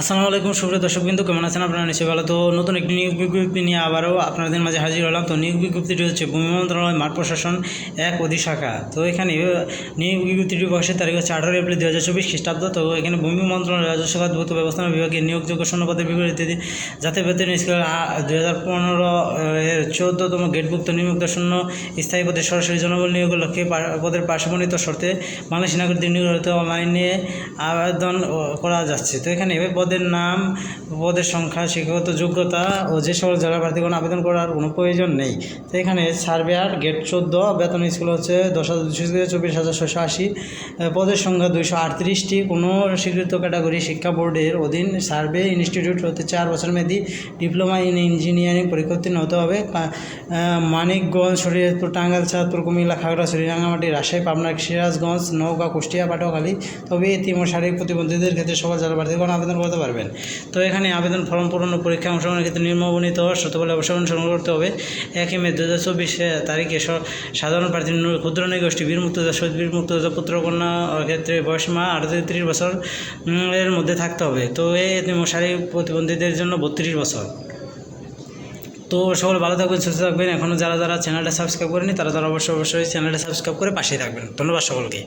আসসালামু আলাইকুম, সুপ্রিয় দর্শক বিন্দু, কেমন আছেন আপনারা? নিশ্চয়ই ভালো। তো নতুন একটি নিয়োগ বিজ্ঞপ্তি নিয়ে আবারও আপনাদের মাঝে হাজির হলাম। তো নিয়োগ বিজ্ঞপ্তিটি হচ্ছে ভূমি মন্ত্রণালয় মাঠ প্রশাসন এক অধিশাখা। তো এখানে নিয়োগ বিজ্ঞপ্তিটি প্রকাশের তারিখ হচ্ছে আঠারো এপ্রিল দু হাজার চব্বিশ খ্রিস্টাব্দ। তো এখানে ভূমি মন্ত্রণালয় রাজস্ব খাত ভৌত ব্যবস্থাপনা বিভাগে নিয়োগযোগ্য শূন্যপদের বিপরীতে যাতে বেতন স্কেল দুই হাজার পনেরো এর চৌদ্দতম গেটভুক্ত নিযুক্ত শূন্য স্থায়ী পদে সরাসরি জনবল নিয়োগের লক্ষ্যে পদের পার্শ্ববর্ণিত শর্তে বাংলাদেশি নাগরিকদের নিয়োগ অনলাইনে আবেদন করা যাচ্ছে। তো এখানে পদের নাম পদের সংখ্যা শিক্ষাগত যোগ্যতা ও যে সকল জেলা প্রার্থীগণ আবেদন করার কোনো প্রয়োজন নেই। তো এখানে সার্ভেয়ার গেট চোদ্দ, বেতন স্কুল হচ্ছে দশ হাজার দুশো থেকে চব্বিশ হাজার ছশো আশি। পদের সংখ্যা দুইশো আটত্রিশটি। কোনো স্বীকৃত ক্যাটাগরি শিক্ষা বোর্ডের অধীন সার্ভে ইনস্টিটিউট হতে চার বছর মেয়াদী ডিপ্লোমা ইন ইঞ্জিনিয়ারিং পরীক্ষা উত্তীর্ণ হতে হবে মানিকগঞ্জ, শরীয়তপুর, টাঙ্গাইল, চাঁদপুর, কুমিল্লা খাগড়াছড়ি রাঙামাটি রাজশাহী, পাবনা, সিরাজগঞ্জ নৌকা কুষ্টিয়া, পাটুয়াখালী। তবে ও শারীরিক প্রতিবন্ধীদের ক্ষেত্রে সকল জেলা প্রার্থীগণ আবেদন করতে পারবেন। তো এখানে আবেদন ফর্ম পূরণ পরীক্ষা অংশগ্রহণের ক্ষেত্রে নির্মবনীত শতবলে অবশ্যই অনুসরণ করতে হবে। একই মে দু হাজার চব্বিশ তারিখে সাধারণ প্রার্থী ক্ষুদ্র নৃগোষ্ঠী বীর মুক্তযোদ্ধা, শহীদ বীর মুক্তযোদ্ধা পুত্রকন্যা ক্ষেত্রে বয়সীমা আঠারো থেকে তিরিশ বছর এর মধ্যে থাকতে হবে। তো এই শারীরিক প্রতিবন্ধীদের জন্য বত্রিশ বছর। তো সকল ভালো থাকবেন, সুস্থ থাকবেন। এখনও যারা যারা চ্যানেলটা সাবস্ক্রাইব করেনি তারা তারা অবশ্যই অবশ্যই চ্যানেলটা সাবস্ক্রাইব করে পাশেই থাকবেন। ধন্যবাদ সকলকে।